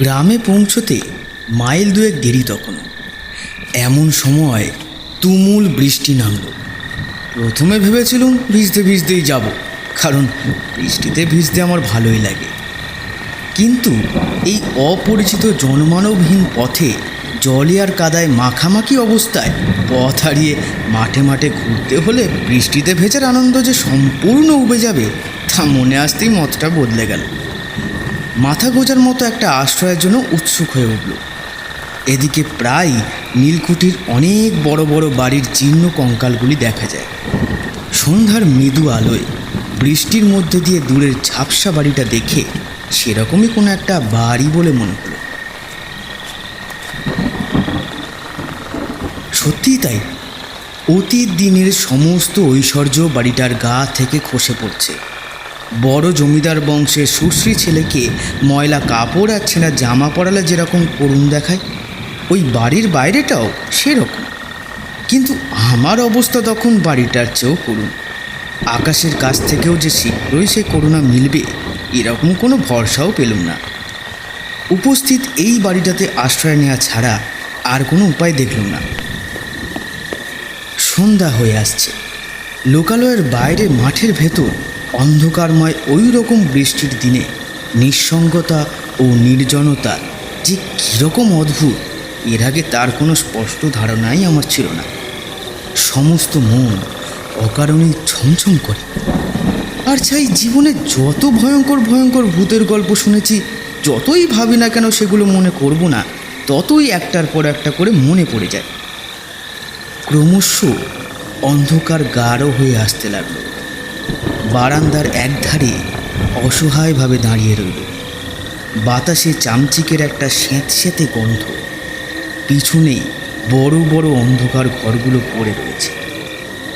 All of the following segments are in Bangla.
গ্রামে পৌঁছতে মাইল দুয়েক দেরি তখন। এমন সময় তুমুল বৃষ্টি নামল। প্রথমে ভেবেছিলুম ভিজতে ভিজতেই যাব, কারণ বৃষ্টিতে ভিজতে আমার ভালোই লাগে। কিন্তু এই অপরিচিত জনমানবহীন পথে জলে আর কাদায় মাখামাখি অবস্থায় পথ হারিয়ে মাঠে মাঠে ঘুরতে হলে বৃষ্টিতে ভেজার আনন্দ যে সম্পূর্ণ উবে যাবে তা মনে আসতেই মতটা বদলে গেল। মাথা গোজার মতো একটা আশ্রয়ের জন্য উৎসুক হয়ে উঠল। এদিকে প্রায় নীলকুঠির অনেক বড় বড় বাড়ির জীর্ণ কঙ্কালগুলি দেখা যায়। সন্ধ্যার মৃদু আলোয় বৃষ্টির মধ্যে দিয়ে দূরের ঝাপসা বাড়িটা দেখে সেরকমই কোনো একটা বাড়ি বলে মনে হলো। সত্যিই তাই। অতীত দিনের সমস্ত ঐশ্বর্য বাড়িটার গা থেকে খসে পড়ছে। বড় জমিদার বংশের সুশ্রী ছেলেকে ময়লা কাপড় আর ছেঁড়া জামা পরালে যেরকম করুণ দেখায়, ওই বাড়ির বাইরেটাও সেরকম। কিন্তু আমার অবস্থা তখন বাড়িটার চেয়েও করুণ। আকাশের কাছ থেকেও যে শীঘ্রই সে করুণা মিলবে, এরকম কোনো ভরসাও পেলুম না। উপস্থিত এই বাড়িটাতে আশ্রয় নেওয়া ছাড়া আর কোনো উপায় দেখলুম না। সন্ধ্যা হয়ে আসছে। লোকালয়ের বাইরে মাঠের ভেতর অন্ধকারময় ওই রকম বৃষ্টির দিনে, নিঃসঙ্গতা ও নির্জনতা যে কীরকম অদ্ভুত, এর আগে তার কোনো স্পষ্ট ধারণাই আমার ছিল না। সমস্ত মন অকারণেই ছমছম করে। আর চাই জীবনে যত ভয়ঙ্কর ভয়ঙ্কর ভূতের গল্প শুনেছি, যতই ভাবি না কেন সেগুলো মনে করব না, ততই একটার পর একটা করে মনে পড়ে যায়। ক্রমশ অন্ধকার গাঢ় হয়ে আসতে লাগল। বারান্দার একধারে অসহায়ভাবে দাঁড়িয়ে রইল। বাতাসে চামচিকের একটা স্যাঁতস্যাঁতে গন্ধ। পিছনে বড় বড় অন্ধকার ঘরগুলো পড়ে রয়েছে।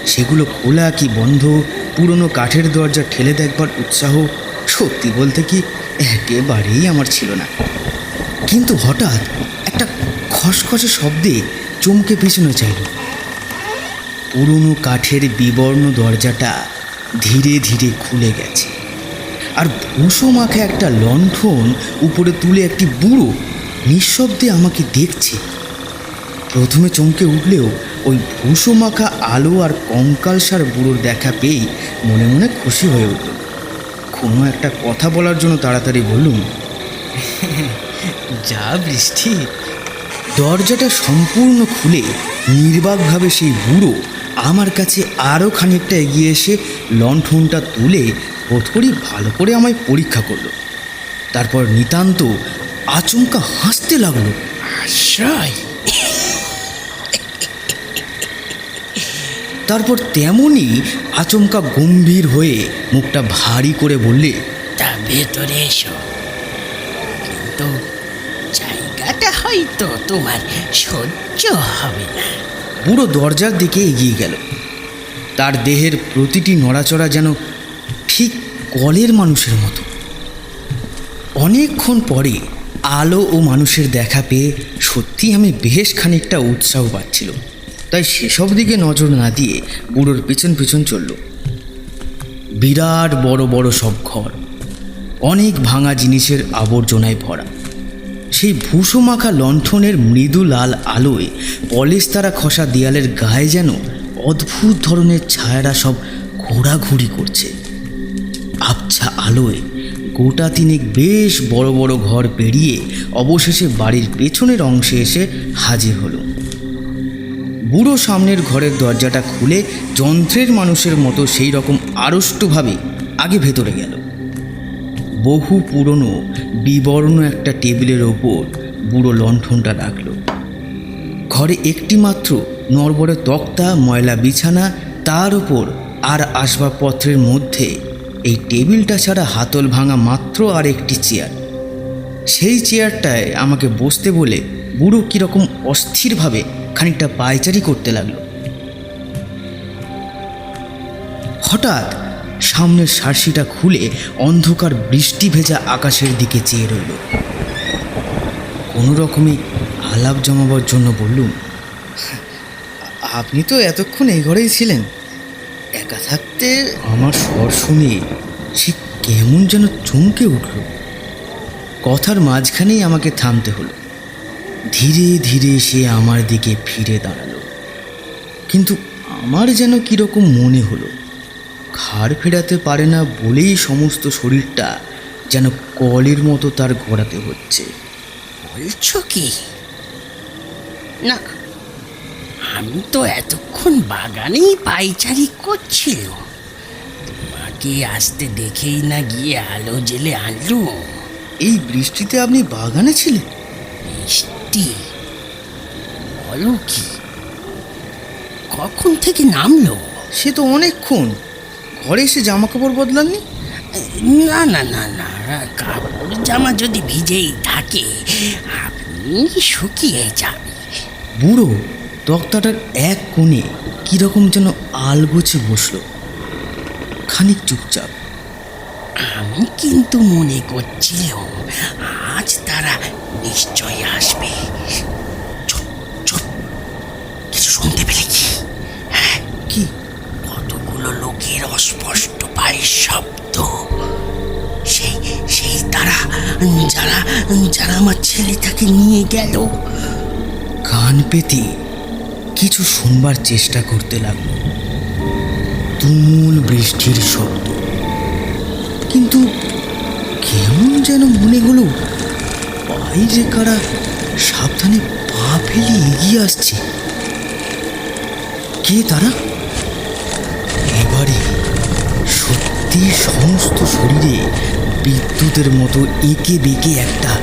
সেগুলো খোলা কি বন্ধ? পুরনো কাঠের দরজা ঠেলে দেখবার উৎসাহ? সত্যি বলতে কি একেবারেই আমার ছিল না। কিন্তু হঠাৎ একটা খসখসে শব্দে চমকে পিছনে চাইল। পুরনো কাঠের বিবর্ণ দরজাটা ধীরে ধীরে খুলে গেছে। আর ভুসো মাখা একটা লণ্ঠন উপরে তুলে একটি বুড়ো নিঃশব্দে আমাকে দেখছে। প্রথমে চমকে উঠলেও ওই ভুসো মাখা আলো আর কঙ্কালসার বুড়োর দেখা পেয়েই মনে মনে খুশি হয়ে উঠল। কোনো একটা কথা বলার জন্য তাড়াতাড়ি বললুম, যা বৃষ্টি। দরজাটা সম্পূর্ণ খুলে নির্বাকভাবে সেই বুড়ো আমার কাছে আরও খানিকটা এগিয়ে এসে লণ্ঠনটা তুলে বোধ করি ভালো করে আমায় পরীক্ষা করল। তারপর নিতান্ত আচমকা হাসতে লাগল। আশ্রয়। তারপর তেমনই আচমকা গম্ভীর হয়ে মুখটা ভারী করে বললে তা ভেতরে এসো। কিন্তু জায়গাটা হয়তো তোমার সহ্য হবে না। বুড়ো দরজার দিকে এগিয়ে গেল। তার দেহের প্রতিটি নড়াচড়া যেন ঠিক কলের মানুষের মতো। অনেকক্ষণ পরে আলো ও মানুষের দেখা পেয়ে সত্যি আমি বেশ খানিকটা উৎসাহ পাচ্ছিল। তাই সেসব দিকে নজর না দিয়ে বুড়োর পিছন পিছন চলল। বিরাট বড় বড় সব ঘর, অনেক ভাঙা জিনিসের আবর্জনায় ভরা। সেই ভূসো মাখা লণ্ঠনের মৃদু লাল আলোয় পলেস্তারা খসা দেয়ালের গায়ে যেন অদ্ভুত ধরনের ছায়ারা সব ঘোরাঘুরি করছে। আবছা আলোয় গোটা তিনেক বেশ বড় বড় ঘর পেরিয়ে অবশেষে বাড়ির পেছনের অংশে এসে হাজির হলো। বুড়ো সামনের ঘরের দরজাটা খুলে যন্ত্রের মানুষের মতো সেই রকম আড়ষ্টভাবে আগে ভেতরে গেল। বহু পুরনো, বিবর্ণ একটা টেবিলের ওপর বুড়ো লণ্ঠনটা রাখল। ঘরে একটি মাত্র নড়বড়ে তক্তা, ময়লা বিছানা, তার উপর আর আসবাবপত্রের মধ্যে এই টেবিলটা ছাড়া হাতল ভাঙা মাত্র আর একটি চেয়ার। সেই চেয়ারটায় আমাকে বসতে বলে বুড়ো কীরকম অস্থিরভাবে খানিকটা পায়চারি করতে লাগল। হঠাৎ সামনের সার্সিটা খুলে অন্ধকার বৃষ্টি ভেজা আকাশের দিকে চেয়ে রইল। কোনো রকমে আলাপ জমাবার জন্য বললুম, আপনি তো এতক্ষণ এই ঘরেই ছিলেন। একা থাকতে আমার স্বর শুনে সে কেমন যেন চমকে উঠল। কথার মাঝখানেই আমাকে থামতে হলো। ধীরে ধীরে সে আমার দিকে ফিরে দাঁড়াল। কিন্তু আমার যেন কীরকম মনে হলো ঘাড় ফেরাতে পারে না বলেই সমস্ত শরীরটা যেন কলের মতো তার ঘোরাতে হচ্ছে। বলছ কি? না আমি তো এতক্ষণ বাগানেই পাইচারি করছিল তোমাকে আসতে দেখেই না গিয়ে আলো জেলে আনলো এই বৃষ্টিতে আপনি বাগানে ছিলেন? বৃষ্টি? বলো কি? কখন থেকে নামলো? সে তো অনেকক্ষণ। ঘরে এসে জামা কাপড় বদলাননি? না না না না কাপড় জামা যদি ভিজেই থাকে আপনি শুকিয়ে যাবে। বুড়ো তক্তাটার এক কোণে কীরকম যেন আলগোছে বসল। খানিক চুপচাপ। আমি কিন্তু মনে করছিলাম আজ তারা নিশ্চয় আসবে। চুপ চুপ কিছু শুনতে পেলে কি হ্যাঁ কি লোকের অস্পষ্ট পায়ের শব্দ সেই সেই তারা, যারা যারা আমার ছেলেটাকে নিয়ে গেল। কান পেতে কিছু শুনবার চেষ্টা করতে লাগল। তুমুল বৃষ্টির শব্দ। কিন্তু কেমন যেন মনে হলো যে কারা সাবধানে পা ফেলে এগিয়ে আসছে। কে তারা? সত্যি সমস্ত শরীরে বিদ্যুতের মতো এঁকে বেঁকে একটা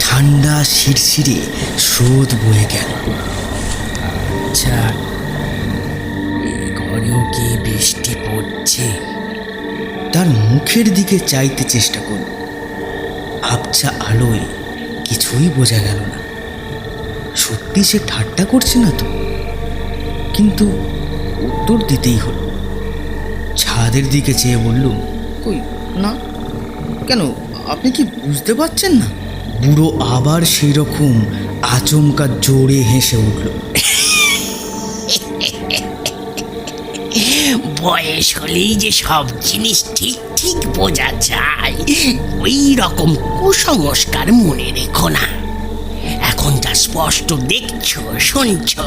ঠান্ডা শিরশিরে স্রোত বয়ে গেল। আচ্ছা ঘরেও কি বৃষ্টি পড়ছে? তার মুখের দিকে চাইতে চেষ্টা করল। আবছা আলোয় কিছুই বোঝা গেল না। সত্যি সে ঠাট্টা করছে না তো? কিন্তু উত্তর দিতেই হলো। ছাদের দিকে চেয়ে বললুম কই না। কেন আপনি কি বুঝতে পারছেন না? বুড়ো আবার সেই রকম আচমকা জোরে হেসে উঠল। বয়স হলেই যে সব জিনিস ঠিক ঠিক বোঝা যায় ওই রকম কুসংস্কার মনে রেখো না। যা স্পষ্ট দেখছ শুনছো?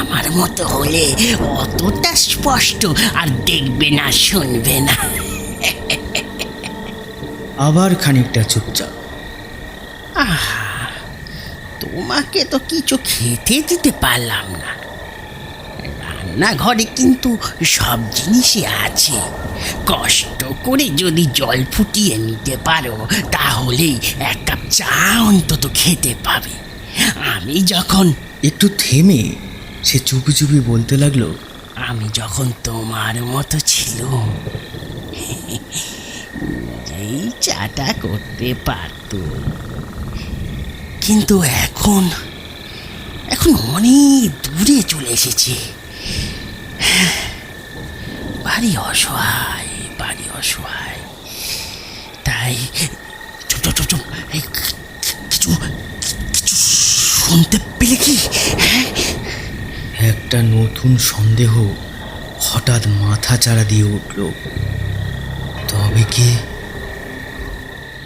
আমার মতো হলে অতটা স্পষ্ট আর দেখবে না শুনবে না। আবার খানিকটা চুপচাপ। আহা তোমাকে তো কিছু খেতে দিতে পারলাম না। রান্নাঘরে কিন্তু সব জিনিসই আছে। কষ্ট করে যদি জল ফুটিয়ে নিতে পারো তাহলেই এক কাপ চা অন্তত খেতে পাবে। আমি যখন একটু থেমে সে চুপি চুপি বলতে লাগল আমি যখন তোমার মতো ছিল যেই চাটা করতে পারতো কিন্তু এখন এখন অনেক দূরে চলে এসেছে। ভারী অসহায় বাড়ি অসহায়। তাই চুপ চুপ চুপ চুপ এই শুনতে পেলে কি? হ্যাঁ? একটা নতুন সন্দেহ হঠাৎ মাথা চাড়া দিয়ে উঠল। তবে কি?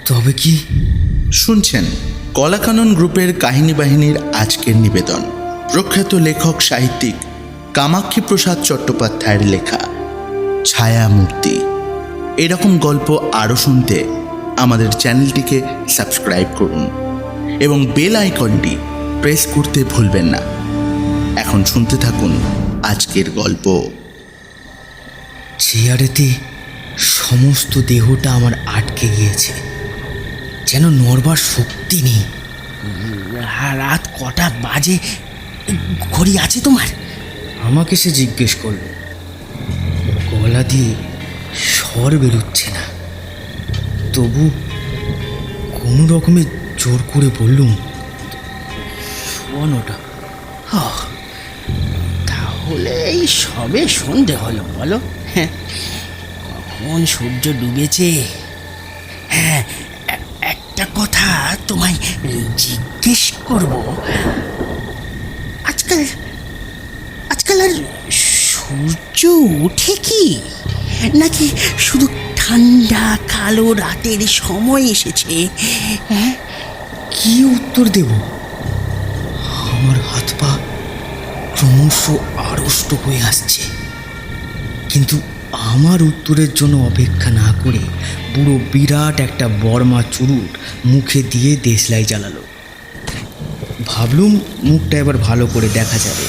তবে কি? শুনছেন কলাকানন গ্রুপের কাহিনী বাহিনীর আজকের নিবেদন। প্রখ্যাত লেখক সাহিত্যিক কামাক্ষী প্রসাদ চট্টোপাধ্যায়ের লেখা ছায়ামূর্তি। এরকম গল্প আরও শুনতে আমাদের চ্যানেলটিকে সাবস্ক্রাইব করুন এবং বেল আইকনটি প্রেস করতে ভুলবেন না। এখন শুনতে থাকুন আজকের গল্প। চেয়ারেতে সমস্ত দেহটা আমার আটকে গিয়েছে। যেন নড়বার শক্তি নেই। রাত কটা বাজে? ঘড়ি আছে তোমার? আমাকে সে জিজ্ঞেস করল দিয়ে স্বর বেরোচ্ছে না। তবু কোনো রকমে জোর করে বললুম শোন ওটা তাহলে এই সবে সন্ধে হলো, বলো। হ্যাঁ কখন সূর্য ডুবেছে? হ্যাঁ একটা কথা তোমায় জিজ্ঞেস করব। আজকাল আজকাল আর সূর্য ওঠে কি? নাকি শুধু ঠান্ডা, কালো রাতের সময় এসেছে? হ্যাঁ কি উত্তর দেব? হাত পা ক্রমশ আড়ষ্ট হয়ে আসছে। কিন্তু আমার উত্তরের জন্য অপেক্ষা না করে বুড়ো বিরাট একটা বর্মা চুরুট মুখে দিয়ে দেশলাই জ্বালালো। ভাবলুম মুখটা এবার ভালো করে দেখা যাবে।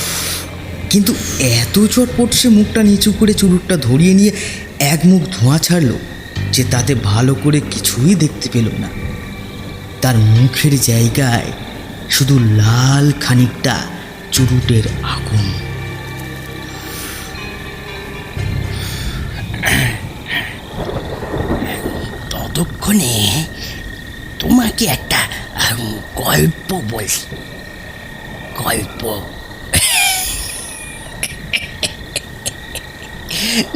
কিন্তু এত চটপট সে মুখটা নিচু করে চুরুটটা ধরিয়ে নিয়ে এক মুখ ধোঁয়া ছাড়লো যে তাতে ভালো করে কিছুই দেখতে পেল না। তার মুখের জায়গায় শুধু লাল খানিকটা চুরুটের আগুন। ততক্ষণে তোমাকে একটা গল্প বলি। গল্প।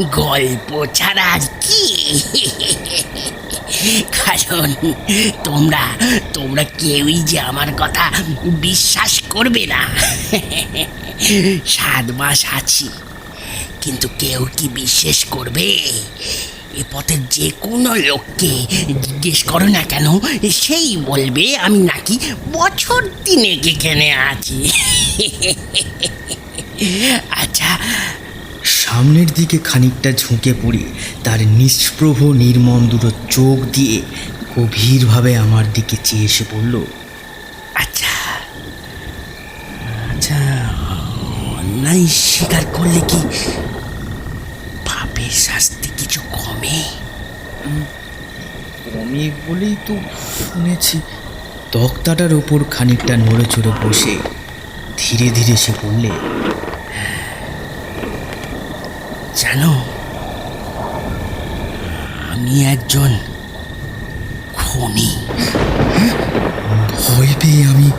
গল্প ছাড়া আর কি? কারণ তোমরা তোমরা কেউই যে আমার কথা বিশ্বাস করবে না। সাত মাস আছি, কিন্তু কেউ কি বিশ্বাস করবে? এ পথের যে কোনো লোককে জিজ্ঞেস করো না কেন, সেই বলবে, আমি নাকি বছর দিনেক এখানে আছি। আচ্ছা সামনের দিকে খানিকটা ঝুঁকে পড়ে, তার নিষ্প্রভ নির্মম দুটো চোখ দিয়ে গভীরভাবে আমার দিকে চেয়ে এসে বলল আচ্ছা আচ্ছা অন্যায় স্বীকার করলে কি পাপের শাস্তি কিছু কমে? কমে বলেই তো শুনেছি। তক্তাটার ওপর খানিকটা নড়ে চড়ে বসে ধীরে ধীরে সে বললে জানো আমি একজন খনি। ভয় পেয়ে আমি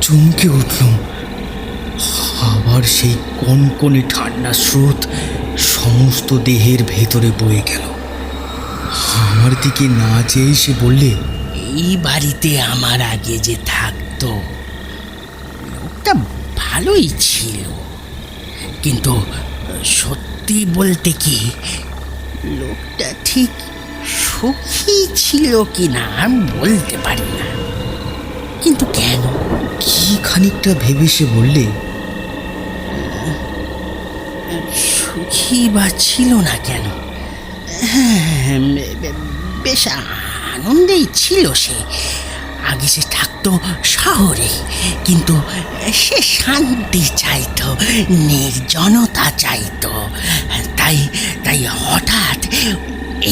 চমকে উঠলাম। আবার সেই কনকনে ঠান্ডা স্রোত সমস্ত দেহের ভেতরে বয়ে গেল। আমার দিকে না চেয়ে সে বললে এই বাড়িতে আমার আগে যে থাকতো লোকটা ভালোই ছিল। কিন্তু সত্যি বলতে কি লোকটা ঠিক সুখী ছিল কি না বলতে পারি না। কিন্তু কেন? কি খানিকটা ভেবে সে বললে? সুখী বা ছিল না কেন? হ্যাঁ, বেশ আনন্দেই ছিল সে। আগে সে থাকতো শহরে, কিন্তু সে শান্তি চাইতো, নির্জনতা চাইতো। তাই তাই হঠাৎ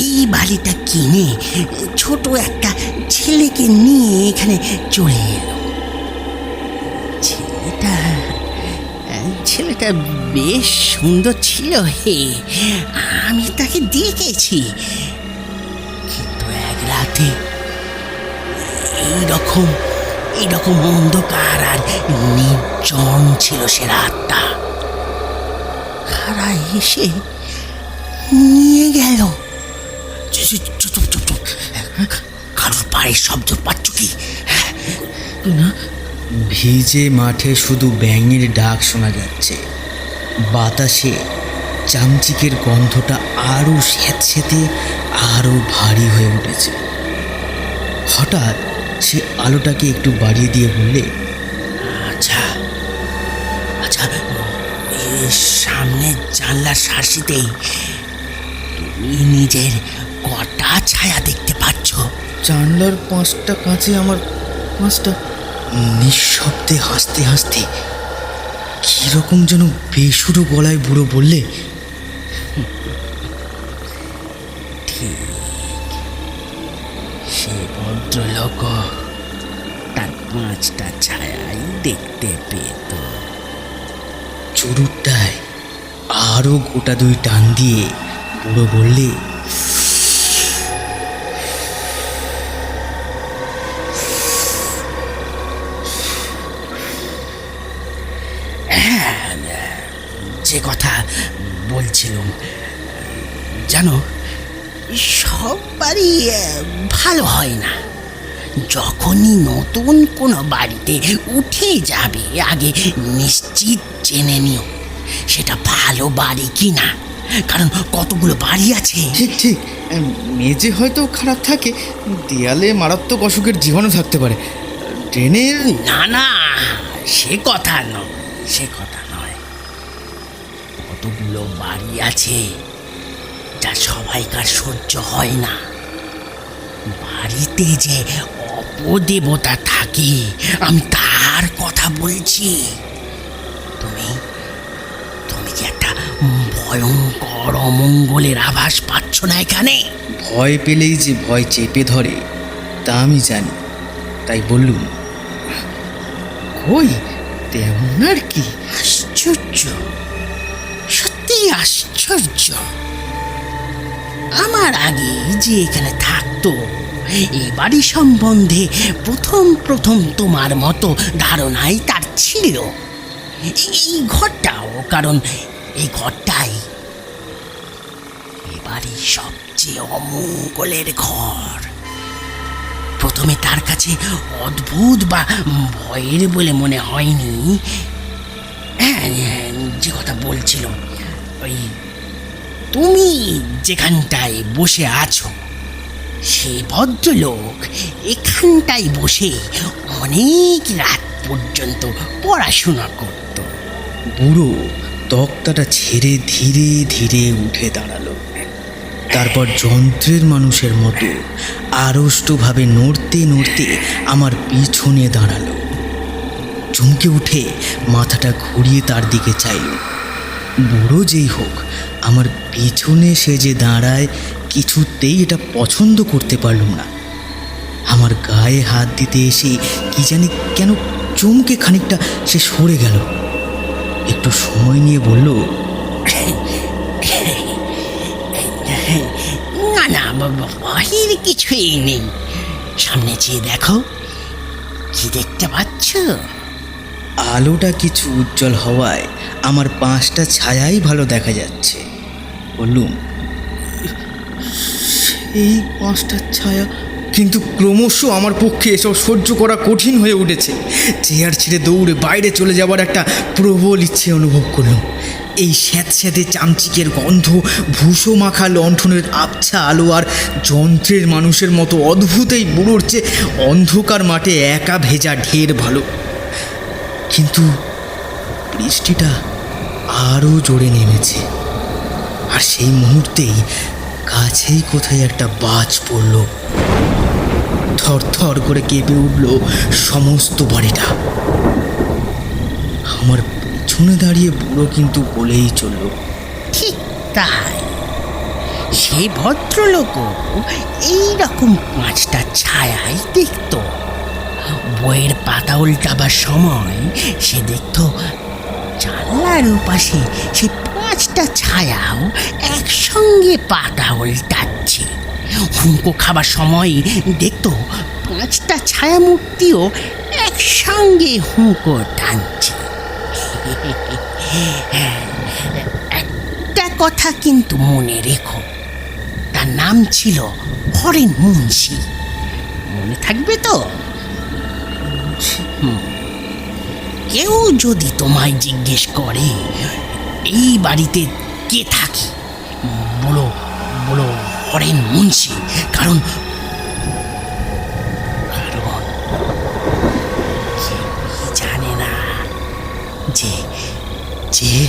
এই বাড়িটা কিনে ছোট একটা ছেলেকে নিয়ে এখানে চলে এলো। ছেলেটা ছেলেটা বেশ সুন্দর ছিল হে, আমি তাকে দেখেছি। কিন্তু এক রাতে এইরকম এইরকম অন্ধকার আর নির্জন ছিল সে রাতটা। কারা এসে নিয়ে গেল। চুপ চুপ চুপ কারোর পায়ের শব্দ পাচ্ছ কি? না, ভিজে মাঠে শুধু ব্যাঙের ডাক শোনা যাচ্ছে। বাতাসে চামচিকের গন্ধটা আরও স্যাঁতস্যাঁতে আরও ভারী হয়ে উঠেছে। হঠাৎ সে আলোটাকে একটু বাড়িয়ে দিয়ে বললে আচ্ছা। আচ্ছা সামনের জানলার শাসিতেই তুমি নিজের কটা ছায়া দেখতে পাচ্ছ? জানলার পাঁচটা কাঁচে আমার পাঁচটা নিঃশব্দে হাসতে হাসতে কীরকম যেন বেসুরো গলায় বুড়ো বললে ভদ্রলোক তার পাঁচটা ছায়াই দেখতে পেত। চুরুটটায় আরও গোটা দুই টান দিয়ে বুড়ো বললে যে কথা বলছিলাম, জানো সবারই ভালো হয় না। যখনই নতুন কোনো বাড়িতে উঠে যাবে আগে নিশ্চিত জেনে নিও সেটা ভালো বাড়ি কি না কারণ কতগুলো বাড়ি আছে? ঠিক ঠিক। মেঝে হয়তো খারাপ থাকে দেয়ালে মারাত্মক অসুখের জীবাণু থাকতে পারে। ট্রেনের না না সে কথা নয় সে কথা নয়। কতগুলো বাড়ি আছে যা সবাইকার সহ্য হয় না। বাড়িতে যে অপদেবতা থাকে আমি তার কথা বলছি। তুমি তুমি কি একটা ভয়ঙ্কর অমঙ্গলের আভাস পাচ্ছ না এখানে? ভয় পেলেই যে ভয় চেপে ধরে তা আমি জানি। তাই বললুম কই তেমন আর কি? আশ্চর্য সত্যি আশ্চর্য। আমার আগে যে এখানে থাকতো এই বাড়ি সম্বন্ধে প্রথম প্রথম তোমার মতো ধারণাই তার ছিল। এই- ঘরটাও কারণ এই ঘরটাই এ বাড়ির সবচেয়ে অমঙ্গলের ঘর। প্রথমে তার কাছে অদ্ভুত বা ভয়ের বলে মনে হয়নি। হ্যাঁ হ্যাঁ, যে কথা বলছিলাম ওই তুমি যেখানটায় বসে আছো সে ভদ্রলোক এখানটায় বসে অনেক রাত পর্যন্ত পড়াশোনা করত। বুড়ো তক্তাটা ছেড়ে ধীরে ধীরে উঠে দাঁড়াল। তারপর যন্ত্রের মানুষের মতো আড়ষ্টভাবে নড়তে নড়তে আমার পিছনে দাঁড়াল। চমকে উঠে মাথাটা ঘুরিয়ে তার দিকে চাইল। বুড়ো যেই হোক, আমার পিছনে সে যে দাঁড়ায় কিছুতেই এটা পছন্দ করতে পারলুম না। আমার গায়ে হাত দিতে এসে কি জানি কেন চমকে খানিকটা সে সরে গেল। একটু সময় নিয়ে বলল না না বাহির কিছুই নেই। সামনে চেয়ে দেখো কি দেখতে পাচ্ছ? আলোটা কিছু উজ্জ্বল হওয়ায় আমার পাঁচটা ছায়াই ভালো দেখা যাচ্ছে। বললুম এই পাঁচটা ছায়া। কিন্তু ক্রমশ আমার পক্ষে এসব সহ্য করা কঠিন হয়ে উঠেছে। চেয়ার ছেড়ে দৌড়ে বাইরে চলে যাওয়ার একটা প্রবল ইচ্ছে অনুভব করলাম এই স্যাঁতস্যাঁতে চামচিকের গন্ধ ভূষো মাখা লণ্ঠনের আবছা আলো আর যন্ত্রের মানুষের মতো অদ্ভুত এই বুড়োর চেয়ে অন্ধকার মাঠে একা ভেজা ঢের ভালো। কিন্তু বৃষ্টিটা আরও জোরে নেমেছে। আর সেই মুহূর্তেই কাছেই কোথায় একটা বাজ পড়ল। থর থর করে কেঁপে উঠল সমস্ত বাড়িটা। আমার পিছনে দাঁড়িয়ে বুড়ো কিন্তু বলেই চলল, ঠিক তাই। সেই ভদ্রলোকও এইরকম পাঁচটা ছায়াই দেখত। বইয়ের পাতা উল্টাবার সময় সে দেখত জানলার পাশে সে পাঁচটা ছায়াও একসঙ্গে পাতা উল্টাচ্ছে। হুঁকো খাবার সময় দেখত পাঁচটা ছায়া মূর্তিও একসঙ্গে হুঁকো টানছে। একটা কথা কিন্তু মনে রেখো, তার নাম ছিল হরেন মুন্সি। মনে থাকবে তো? কেউ যদি তোমায় জিজ্ঞেস করে এই বাড়িতে কে থাকে? বলো বলো হরেন মুন্সি কারণ কারণ জানে না যে যে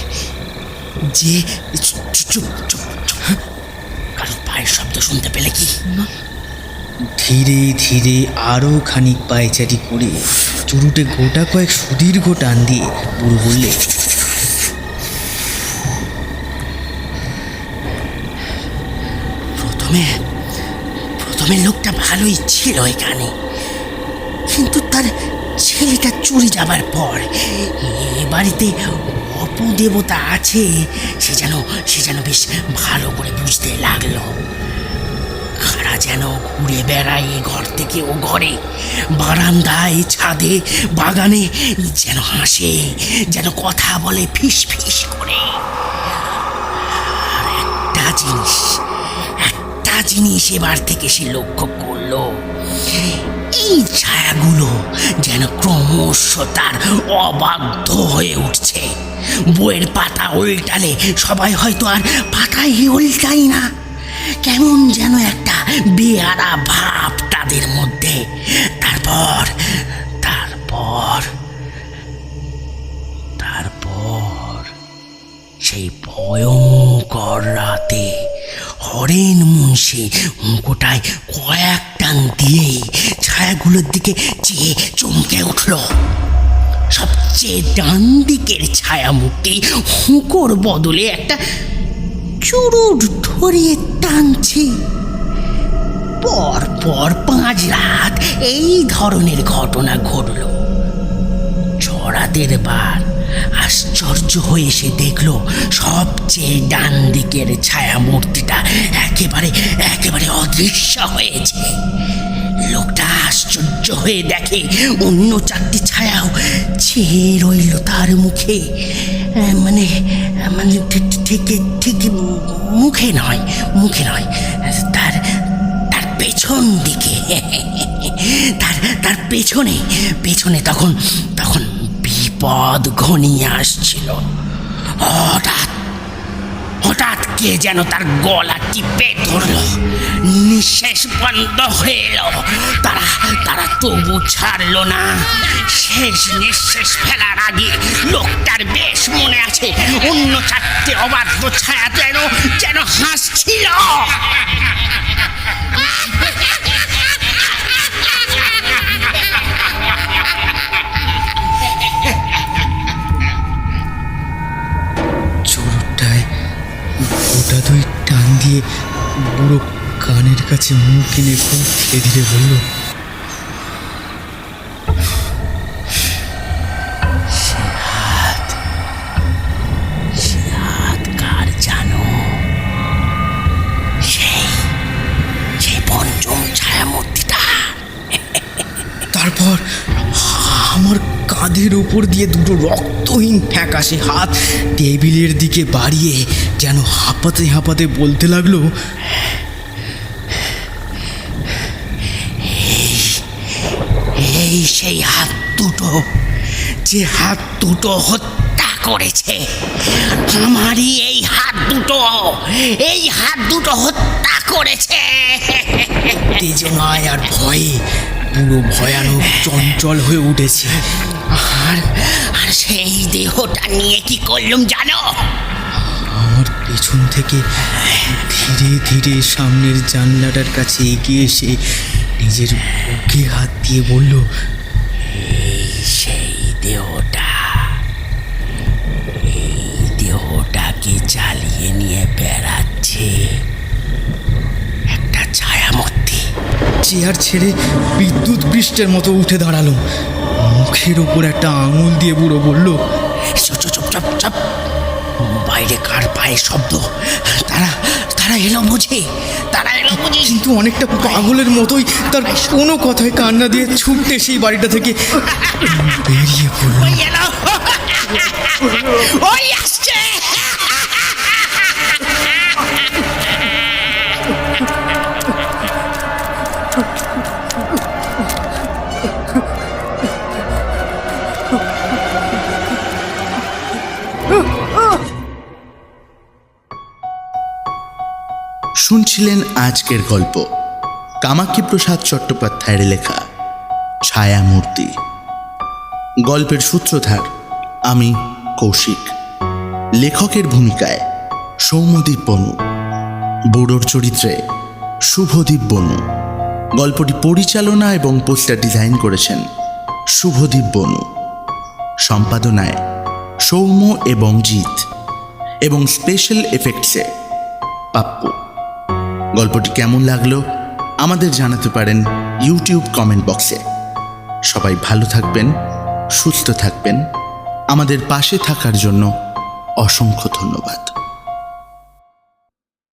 যে চুপ চুপ চুপ চুপ কারও পায়ের শব্দ শুনতে পেলে কি? ধীরে ধীরে আরও খানিক পায়চারি করে চুরুটে গোটা কয়েক সুদীর্ঘ টান দিয়ে বুড়ো বললে প্রথমে প্রথমে লোকটা ভালোই ছিল এখানে। কিন্তু তার ছেলেটা চুরি যাবার পর, এ বাড়িতে অপদেবতা আছে, সে যেন সে যেন বেশ ভালো করে বুঝতে লাগল। খারা যেন ঘুরে বেড়ায় এ ঘর থেকে ও ঘরে, বারান্দায়, ছাদে, বাগানে, যেন হাসে, যেন কথা বলে ফিস ফিস করে। আর একটা জিনিস জিনিস এবার থেকে সে লক্ষ্য করল, এই ছায়াগুলো যেন ক্রমশ তার অবাধ্য হয়ে উঠছে। বইয়ের পাতা উল্টালে সবাই হয়তো আর পাতাই উল্টাই না। কেমন যেন একটা বেয়ারা ভাব তাদের মধ্যে। তারপর তারপর তারপর সেই ভয়ঙ্কর রাতে হরেন মুন্সি গোটায় কয়েক টান দিয়েই ছায়াগুলোর দিকে চেয়ে চমকে উঠল। সবচেয়ে ডান দিকের ছায়ামূর্তি হুঁকোর বদলে একটা চুরুট ধরিয়ে টানছে। পর পর পাঁচ রাত এই ধরনের ঘটনা ঘটল। চড়াদের বার আশ্চর্য হয়ে সে দেখল সবচেয়ে ডান দিকের ছায়া মূর্তিটা একেবারে একেবারে অদৃশ্য হয়েছে। লোকটা আশ্চর্য হয়ে দেখে অন্য চারটি ছায়াও চেয়ে রইল তার মুখে। মানে মানে ঠিক ঠিক ঠিক মুখে নয় মুখে নয়, তার তার পেছন দিকে। তার তার পেছনে পেছনে তখন তখন বিপদ ঘনিয়ে আসছিল। হঠাৎ হঠাৎ কে যেন তার গলা টিপে ধরল। নিঃশ্বাস বন্ধ হয়ে এলো। তারা তারা তবু ছাড়লো না। শেষ নিঃশ্বাস ফেলার আগে লোকটার বেশ মনে আছে, অন্য চারটে অবাধ্য ছায়া যেন যেন হাসছিল। গোটা দুই টান দিয়ে বুড়ো কানের কাছে মুখ এনে খুব ধীরে ধীরে বলল কাঁধের উপর দিয়ে দুটো রক্তহীন ফ্যাকাশে হাত টেবিলের দিকে বাড়িয়ে যেন হাঁপাতে হাঁপাতে বলতে লাগল, এই সেই হাত দুটো, যে হাত দুটো হত্যা করেছে, আমারই এই হাত দুটো, এই হাত দুটো হত্যা করেছে। উত্তেজনায় আর ভয়ে পুরো ভয়ানক চঞ্চল হয়ে উঠেছে। আর আর সেই দেহটা নিয়ে কি করলুম জানো? আমার পেছন থেকে ধীরে ধীরে সামনের জানলাটার কাছে এগিয়ে এসে নিজের বুকে হাত দিয়ে বলল সেই দেহটা এই দেহটাকে চালিয়ে নিয়ে বেড়াচ্ছে একটা ছায়ামূর্তি। চেয়ার ছেড়ে বিদ্যুৎ পৃষ্ঠের মতো উঠে দাঁড়াল। মুখের ওপর একটা আঙুল দিয়ে বুড়ো বলল চুপ চুপ চুপ চুপ চুপ। বাইরে কার পায়ে শব্দ? তারা তারা এলো বুঝে তারা এলো বুঝে। কিন্তু অনেকটা পাগলের মতোই তার কোনো কথায় কান্না দিয়ে ছুটতে সেই বাড়িটা থেকে বেরিয়ে পড়ল। ওই শুনছিলেন আজকের গল্প। কামাক্ষী প্রসাদ চট্টোপাধ্যায়ের লেখা, ছায়ামূর্তি। গল্পের সূত্রধার, আমি কৌশিক। লেখকের ভূমিকায় সৌম্যদীপ বনু। বুড়োর চরিত্রে শুভদীপ বনু। গল্পটি পরিচালনা এবং পোস্টার ডিজাইন করেছেন শুভদীপ বনু। সম্পাদনায় সৌম্য এবং জিৎ। এবং স্পেশাল এফেক্টসে পাপ্পু। গল্পটি কেমন লাগল আমাদের জানাতে পারেন ইউটিউব কমেন্ট বক্সে। সবাই ভালো থাকবেন, সুস্থ থাকবেন। আমাদের পাশে থাকার জন্য অসংখ্য ধন্যবাদ।